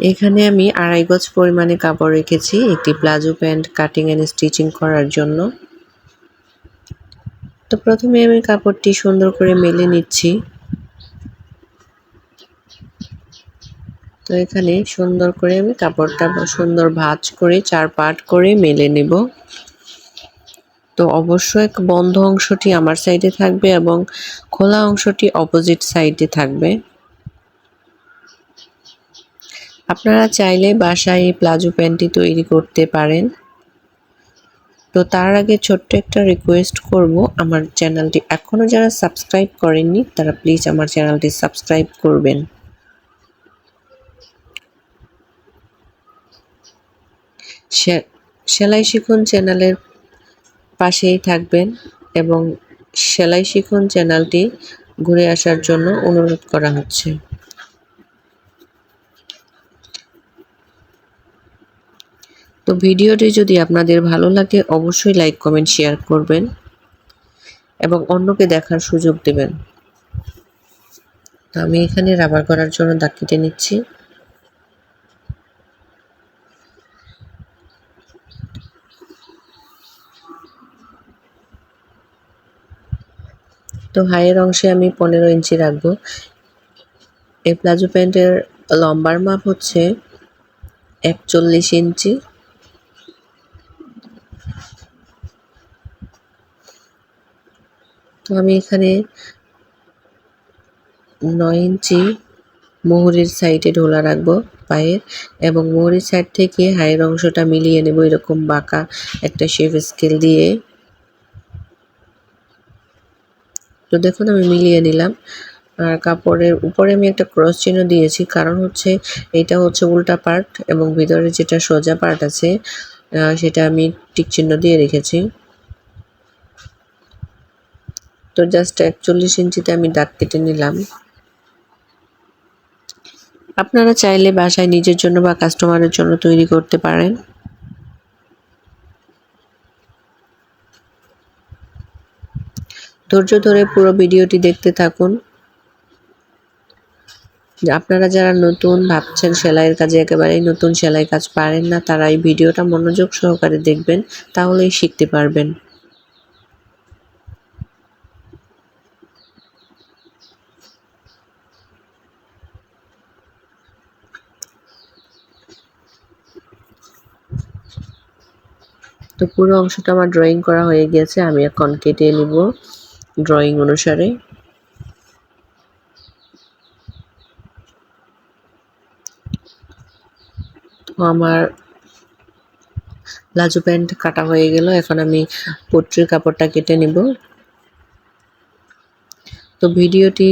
এখানে আমি আড়াই গজ পরিমাণে কাপড় রেখেছি, একটি palazzo pant cutting and stitching করার জন্য। তো প্রথমে আমি কাপড়টি সুন্দর করে মেলে নিচ্ছি। তো এখানে সুন্দর করে আমি কাপড়টা সুন্দর ভাঁজ করে চার পাট করে মেলে নেব। তো অবশ্যই বন্ধ অংশটি আমার সাইডে থাকবে এবং খোলা অংশটি অপোজিট সাইডে থাকবে। আপনারা চাইলে বাসায় এই প্লাজো প্যান্টটি তৈরি করতে পারেন। তো তার আগে ছোট্ট একটা রিকোয়েস্ট করব, আমার চ্যানেলটি এখনও যারা সাবস্ক্রাইব করেননি, তারা প্লিজ আমার চ্যানেলটি সাবস্ক্রাইব করবেন। সেলাই শিখুন চ্যানেলের পাশেই থাকবেন এবং সেলাই শিখুন চ্যানেলটি ঘুরে আসার জন্য অনুরোধ করা হচ্ছে। তো ভিডিওটি যদি আপনাদের ভালো লাগে, অবশ্যই লাইক, কমেন্ট, শেয়ার করবেন এবং অন্যকে দেখার সুযোগ দেবেন। তো আমি এখানে রাবার করার জন্য দাগ কেটে নিচ্ছি। তো হাইয়ের অংশে আমি পনেরো ইঞ্চি রাখব। এই প্লাজো প্যান্টের লম্বার মাপ হচ্ছে একচল্লিশ ইঞ্চি। তো আমি এখানে নয় ইঞ্চি মোহরের সাইডে ঢোলা রাখব পায়ের এবং মোহরের সাইড থেকে হায়ের অংশটা মিলিয়ে নেব এরকম বাঁকা একটা শেপ স্কেল দিয়ে। তো দেখুন, আমি মিলিয়ে নিলাম। আর কাপড়ের উপরে আমি একটা ক্রস চিহ্ন দিয়েছি, কারণ হচ্ছে এটা হচ্ছে উল্টা পার্ট এবং ভিতরে যেটা সোজা পার্ট আছে সেটা আমি টিক চিহ্ন দিয়ে রেখেছি। তো জাস্ট একচল্লিশ ইঞ্চিতে আমি দাগ কেটে নিলাম। আপনারা চাইলে বাসায় নিজের জন্য বা কাস্টমারের জন্য তৈরি করতে পারেন। ধৈর্য ধরে পুরো ভিডিওটি দেখতে থাকুন। আপনারা যারা নতুন ভাবছেন সেলাইয়ের কাজে একেবারেই নতুন সেলাই কাজ পারেন না, তারা এই ভিডিওটা মনোযোগ সহকারে দেখবেন, তাহলেই শিখতে পারবেন। তো পুরো অংশটা আমার ড্রয়িং করা হয়ে গেছে, আমি এখন কেটে নিব ড্রয়িং অনুসারে। আমার লাজু প্যান্ট কাটা হয়ে গেল, এখন আমি পট্রির কাপড়টা কেটে নিব। তো ভিডিওটি